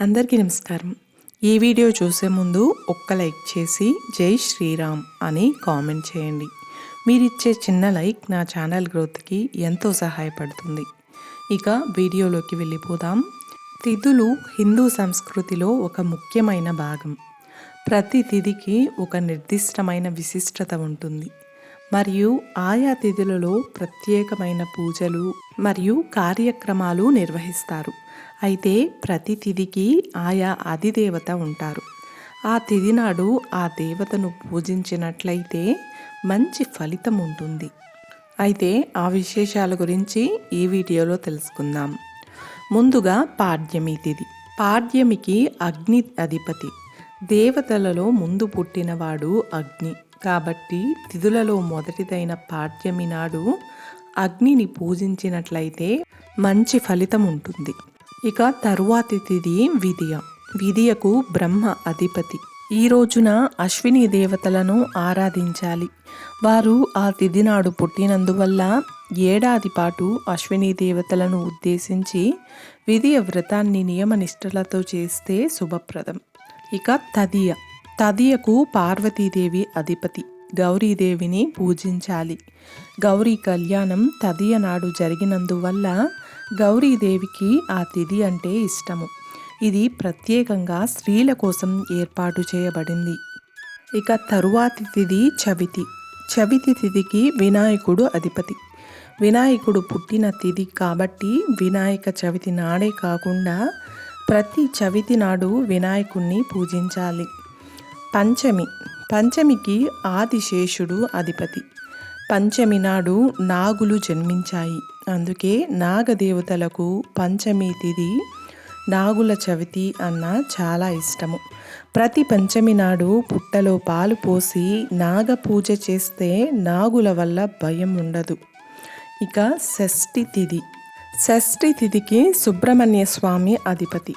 అందరికీ నమస్కారం. ఈ వీడియో చూసే ముందు ఒక్క లైక్ చేసి జై శ్రీరామ్ అని కామెంట్ చేయండి. మీరిచ్చే చిన్న లైక్ నా ఛానల్ గ్రోత్కి ఎంతో సహాయపడుతుంది. ఇక వీడియోలోకి వెళ్ళిపోదాం. తిథులు హిందూ సంస్కృతిలో ఒక ముఖ్యమైన భాగం. ప్రతి తిథికి ఒక నిర్దిష్టమైన విశిష్టత ఉంటుంది. మరియు ఆయా తిథులలో ప్రత్యేకమైన పూజలు మరియు కార్యక్రమాలు నిర్వహిస్తారు. అయితే ప్రతి తిథికి ఆయా అధిదేవత ఉంటారు. ఆ తిథి నాడు ఆ దేవతను పూజించినట్లయితే మంచి ఫలితం ఉంటుంది. అయితే ఆ విశేషాల గురించి ఈ వీడియోలో తెలుసుకుందాం. ముందుగా పాడ్యమి తిథి. పాడ్యమికి అగ్ని అధిపతి. దేవతలలో ముందు పుట్టినవాడు అగ్ని. కాబట్టి తిథులలో మొదటిదైన పాడ్యమి నాడు అగ్నిని పూజించినట్లయితే మంచి ఫలితం ఉంటుంది. ఇక తరువాతి తిథి విధియ. విధియకు బ్రహ్మ అధిపతి. ఈ రోజున అశ్విని దేవతలను ఆరాధించాలి. వారు ఆ తిథి నాడు పుట్టినందువల్ల ఏడాది పాటు అశ్విని దేవతలను ఉద్దేశించి విధియ వ్రతాన్ని నియమనిష్టలతో చేస్తే శుభప్రదం. ఇక తదియ. తదియకు పార్వతీదేవి అధిపతి. గౌరీదేవిని పూజించాలి. గౌరీ కళ్యాణం తదియ నాడు జరిగినందువల్ల గౌరీదేవికి ఆ తిథి అంటే ఇష్టము. ఇది ప్రత్యేకంగా స్త్రీల కోసం ఏర్పాటు చేయబడింది. ఇక తరువాతి తిథి చవితి. చవితి తిథికి వినాయకుడు అధిపతి. వినాయకుడు పుట్టిన తిథి కాబట్టి వినాయక చవితి నాడే కాకుండా ప్రతి చవితి నాడు వినాయకుణ్ణి పూజించాలి. పంచమి. పంచమికి ఆదిశేషుడు అధిపతి. పంచమి నాడు నాగులు జన్మించాయి. అందుకే నాగదేవతలకు పంచమి తిథి నాగుల చవితి అన్న చాలా ఇష్టము. ప్రతి పంచమి నాడు పుట్టలో పాలు పోసి నాగ పూజ చేస్తే నాగుల వల్ల భయం ఉండదు. ఇక షష్ఠి తిథి షష్ఠి తిథికి సుబ్రహ్మణ్య స్వామి అధిపతి.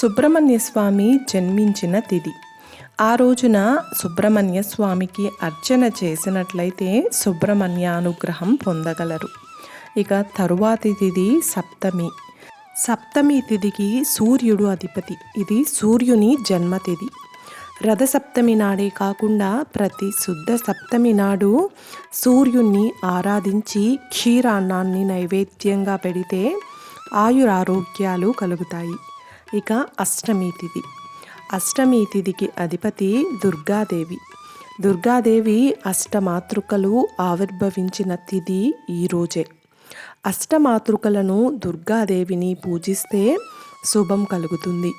సుబ్రహ్మణ్య స్వామి జన్మించిన తిథి ఆ రోజున సుబ్రహ్మణ్య స్వామికి అర్చన చేసినట్లయితే సుబ్రహ్మణ్య అనుగ్రహం పొందగలరు. ఇక తరువాతి తిథి సప్తమి. సప్తమి తిథికి సూర్యుడు అధిపతి. ఇది సూర్యుని జన్మతిథి రథసప్తమి నాడే కాకుండా ప్రతి శుద్ధ సప్తమి నాడు సూర్యుణ్ణి ఆరాధించి క్షీరాన్నాన్ని నైవేద్యంగా పెడితే ఆయురారోగ్యాలు కలుగుతాయి. ఇక అష్టమి తిథి. అష్టమి తిథికి అధిపతి దుర్గాదేవి. దుర్గాదేవి అష్టమాతృకలు ఆవిర్భవించిన తిథి ఈరోజే అష్టమాతృకలను దుర్గాదేవిని పూజిస్తే శుభం కలుగుతుంది.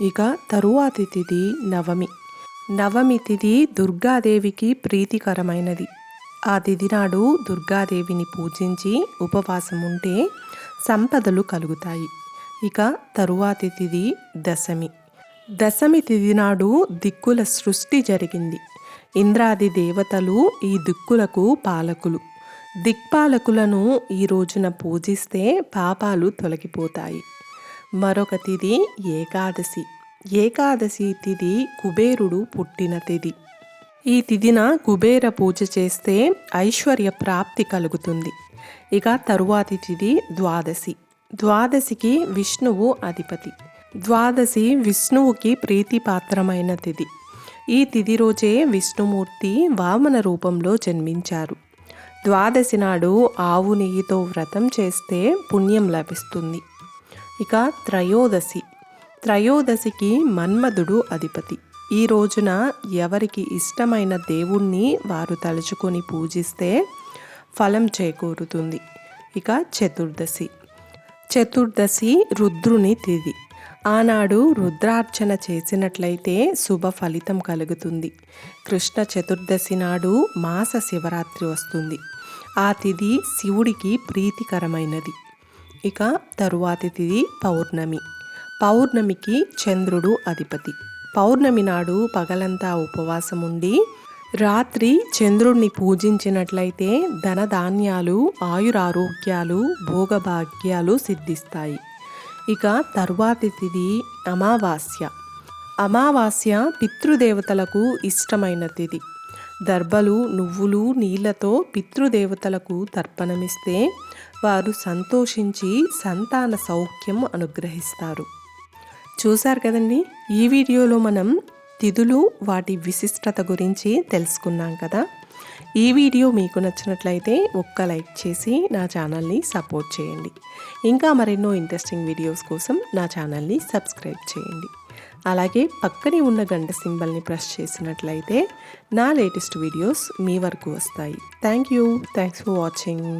ఇక తరువాతి తిథి నవమి. నవమి తిథి దుర్గాదేవికి ప్రీతికరమైనది. ఆ తిథి నాడు దుర్గాదేవిని పూజించి ఉపవాసం ఉంటే సంపదలు కలుగుతాయి. ఇక తరువాతి తిథి దశమి. దశమి తిథి నాడు దిక్కుల సృష్టి జరిగింది. ఇంద్రాది దేవతలు ఈ దిక్కులకు పాలకులు. దిక్పాలకులను ఈ రోజున పూజిస్తే పాపాలు తొలగిపోతాయి. మరొక తిథి ఏకాదశి. ఏకాదశి తిథి కుబేరుడు పుట్టిన తిథి ఈ తిథిన కుబేర పూజ చేస్తే ఐశ్వర్య ప్రాప్తి కలుగుతుంది. ఇక తరువాతి తిథి ద్వాదశి. ద్వాదశికి విష్ణువు అధిపతి. ద్వాదశి విష్ణువుకి ప్రీతిపాత్రమైన తిథి ఈ తిథి రోజే విష్ణుమూర్తి వామన రూపంలో జన్మించారు. ద్వాదశి నాడు ఆవు నెయ్యితో వ్రతం చేస్తే పుణ్యం లభిస్తుంది. ఇక త్రయోదశి. త్రయోదశికి మన్మధుడు అధిపతి. ఈ రోజున ఎవరికి ఇష్టమైన దేవుణ్ణి వారు తలుచుకొని పూజిస్తే ఫలం చేకూరుతుంది. ఇక చతుర్దశి. చతుర్దశి రుద్రుని తిథి ఆనాడు రుద్రార్చన చేసినట్లయితే శుభ ఫలితం కలుగుతుంది. కృష్ణ చతుర్దశి నాడు మాస శివరాత్రి వస్తుంది. ఆ తిథి శివుడికి ప్రీతికరమైనది. ఇక తరువాతి తిథి పౌర్ణమి. పౌర్ణమికి చంద్రుడు అధిపతి. పౌర్ణమి నాడు పగలంతా ఉపవాసం ఉండి రాత్రి చంద్రుణ్ణి పూజించినట్లయితే ధనధాన్యాలు ఆయురారోగ్యాలు భోగభాగ్యాలు సిద్ధిస్తాయి. ఇక తరువాతి తిది అమావాస్య. అమావాస్య పితృదేవతలకు ఇష్టమైన తిది. దర్భలు నువ్వులు నీళ్ళతో పితృదేవతలకు తర్పణమిస్తే వారు సంతోషించి సంతాన సౌఖ్యం అనుగ్రహిస్తారు. చూశారు కదండి? ఈ వీడియోలో మనం తిథులు వాటి విశిష్టత గురించి తెలుసుకున్నాం కదా. ఈ వీడియో మీకు నచ్చినట్లయితే ఒక్క లైక్ చేసి నా ఛానల్ని సపోర్ట్ చేయండి. ఇంకా మరెన్నో ఇంట్రెస్టింగ్ వీడియోస్ కోసం నా ఛానల్ని సబ్స్క్రైబ్ చేయండి. అలాగే పక్కనే ఉన్న గంట సింబల్ని ప్రెస్ చేసినట్లయితే నా లేటెస్ట్ వీడియోస్ మీ వరకు వస్తాయి. Thank you. Thanks for watching.